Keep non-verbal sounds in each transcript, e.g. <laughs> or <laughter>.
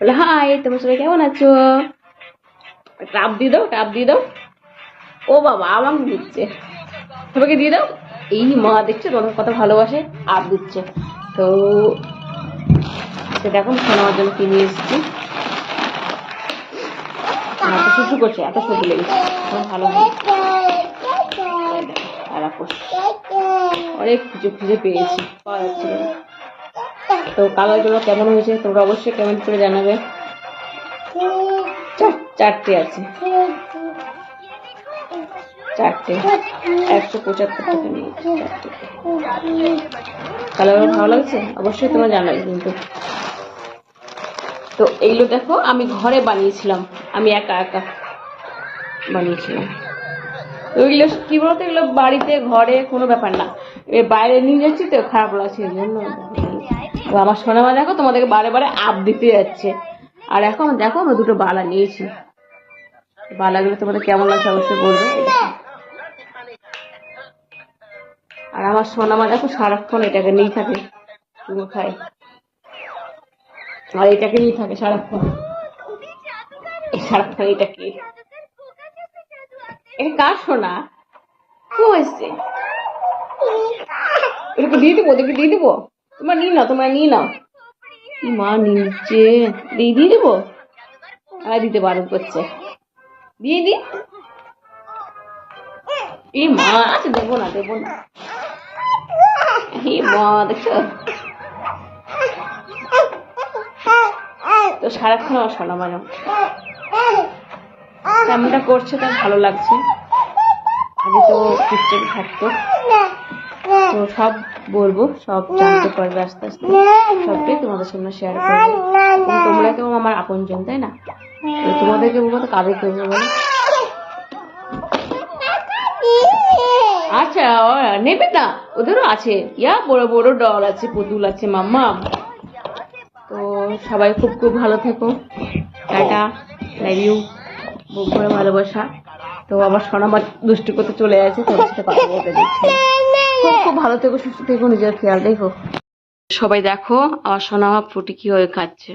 বলে, হাই, তোমার সবাই কেমন আছো? টাপ দিয়ে দাও টাপ দিয়ে দাও। ও বাবা, আমাকে দিচ্ছে। তোমাকে দিয়ে দাও? এই মা দেখছ তোমাদের কত ভালোবাসে আর দিচ্ছে। তো তো দেখো শোনার জন্য কিনে এসেছি। শুশু করছে, এত শুধু লেগেছে। ভালো আর অনেক খুঁজে খুঁজে পেয়েছি। পাওয়া যাচ্ছিল না। তো কালারগুলো কেমন হয়েছে তোমরা অবশ্যই কমেন্ট করে জানাবে। চারটে আছে। চারটে। একশো পঁচাত্তর ভালো লাগছে? অবশ্যই তোমরা জানাবে কিন্তু। তো এইগুলো দেখো, আমি ঘরে বানিয়েছিলাম। আমি একা একা বানিয়েছিলাম। ওইগুলো কি বলতো, এগুলো বাড়িতে, ঘরে কোনো ব্যাপার না। বাইরে নিয়ে যাচ্ছি তো, খারাপ লাগছে জন্য। আমার সোনামা দেখো, তোমাদেরকে বারে বারে আপ দিতে যাচ্ছে। আর এখন দেখো, আমরা দুটো বালা নিয়েছি। বালাগুলো তোমাদের কেমন লাগছে অবশ্যই বলবে। আর আমার সোনামা দেখো, সারাক্ষণ এটাকে নিয়ে থাকে আর এটাকে নিয়ে থাকে সারাক্ষণ। সারাক্ষণ এটাকে। এটা কার সোনা? হয়েছে এটাকে দিয়ে দেবো, ওদেরকে দিয়ে দেবো? তোমরা নিয়ে নাও তোমরা নিয়ে নাও মা নিচ্ছে। দিয়ে দিয়ে দেবো? আর দিতে বারণ করছে। দিয়ে দি। এই মা আচ্ছা দেবো না দেবো না। মা, দেখছ? তো সারাক্ষণ আমার শোনা মানে কেমনটা করছে তার ভালো লাগছে। আগে তো চুপচাপ থাকতো। তো সব বলব সব জানতে পারবে আস্তে আস্তে। সবটাই তোমাদের সামনে শেয়ার করব। তোমরা কেউ আমার আপনজন তাই না? তো তোমাদেরকে বলব কাদের করব বলো আচ্ছা নেবে না ওদেরও আছে। ইয়া বড় বড় ডল আছে পুতুল আছে মাম্মা। তো সবাই খুব খুব ভালো থেকো। টাটা। লাভ ইউ বুক করে ভালোবাসা। তো আবার সোনামার দুষ্টি করতে চলে আছে তোর সাথে কথা বলতে দিচ্ছি খুব খুব ভালো থেকো, সুস্থ থেকো, নিজের খেয়াল রেখো। সবাই দেখো, আমার সোনামা ফুটি কি হয়ে খাচ্ছে।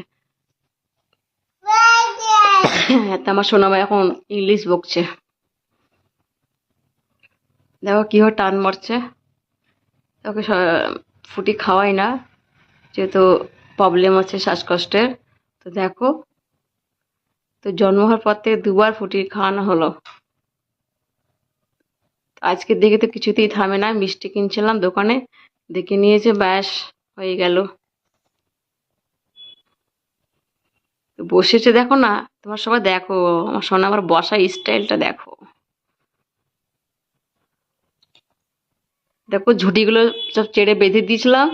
হ্যাঁ আমার সোনামা এখন ইংলিশ বকছে। দেখো কি হয়, টান মারছে। ওকে ফুটি খাওয়াই না, যেহেতু প্রবলেম আছে শ্বাসকষ্টের। তো দেখো, তো জন্ম হওয়ার পর থেকে দুবার ফুটি খাওয়ানো হলো। আজকে দিকে তো কিছুতেই থামে না, মিষ্টি কিনছিলাম দোকানে, দেখে নিয়েছে, ব্যাস, হয়ে গেল। বসেছে দেখো না, তোমার সবাই দেখো, আমার সোনা আমার বসা স্টাইলটা দেখো। দেখো ঝুঁটিগুলো সব চেড়ে বেঁধে দিয়েছিলাম,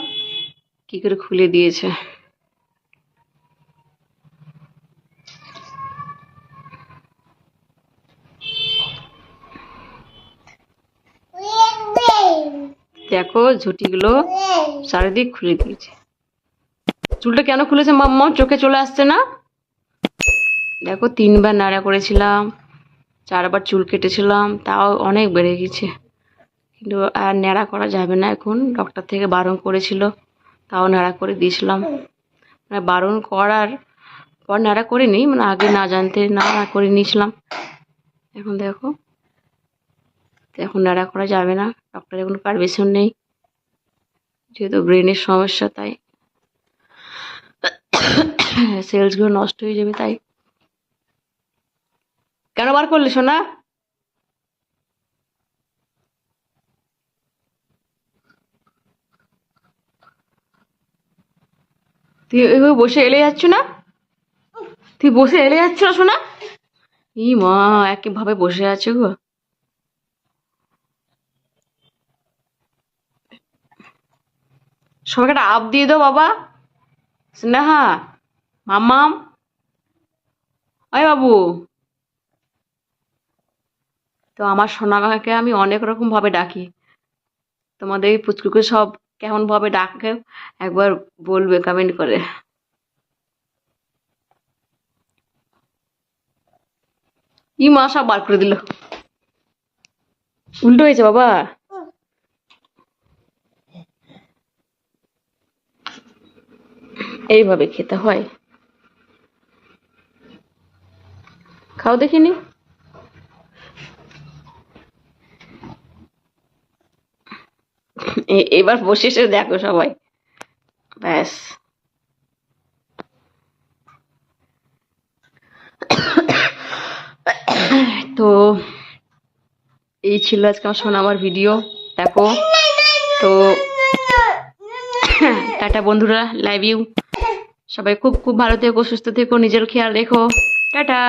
কি করে খুলে দিয়েছে। দেখো ঝুঁটিগুলো চারিদিক খুলে দিয়েছে। চুলটা কেন খুলেছে মাম্মা? চোখে চলে আসছে না? দেখো তিনবার নাড়া করেছিলাম, চারবার চুল কেটেছিলাম, তাও অনেক বেড়ে গেছে। কিন্তু আর ন্যাড়া করা যাবে না এখন। ডক্টর থেকে বারণ করেছিল, তাও ন্যাড়া করে দিয়েছিলাম। মানে বারণ করার পর ন্যাড়া করিনি মানে আগে না জানতে নাড়া করে নিয়েছিলাম। এখন দেখো, এখন ন্যাড়া করা যাবে না। ডক্টরের কোনো পারমিশন নেই। যেহেতু ব্রেনের সমস্যা, তাই সেলসগুলো নষ্ট হয়ে যাবে, তাই। কেন বার করলে, সোনা? তুই ওইভাবে বসে এলে যাচ্ছ না? তুই বসে এলে যাচ্ছ না শোনা ই মা একইভাবে বসে আছে গো। সবাইকে একটা আপ দিয়ে দাও বাবা। স্নেহা, মাম্মাম। ওই বাবু। তো আমার সোনামাকে আমি অনেক রকম ভাবে ডাকি। তোমাদের এই পুচকুকে সব কেমন ভাবে ডাকে একবার বলবে কমেন্ট করে। ই মা সব বার করে দিল। উল্টো হয়েছে বাবা। এইভাবে খেতে হয়। খাও দেখিনি? এবার বসে এসে দেখো সবাই। ব্যাস। তো এই ছিল আজকে আমার শোনা আমার ভিডিও দেখো। তো <laughs> টাটা বন্ধুরা লাইভ ইউ সবাই খুব খুব ভালো থেকো সুস্থ থেকো নিজের খেয়াল রেখো। টাটা!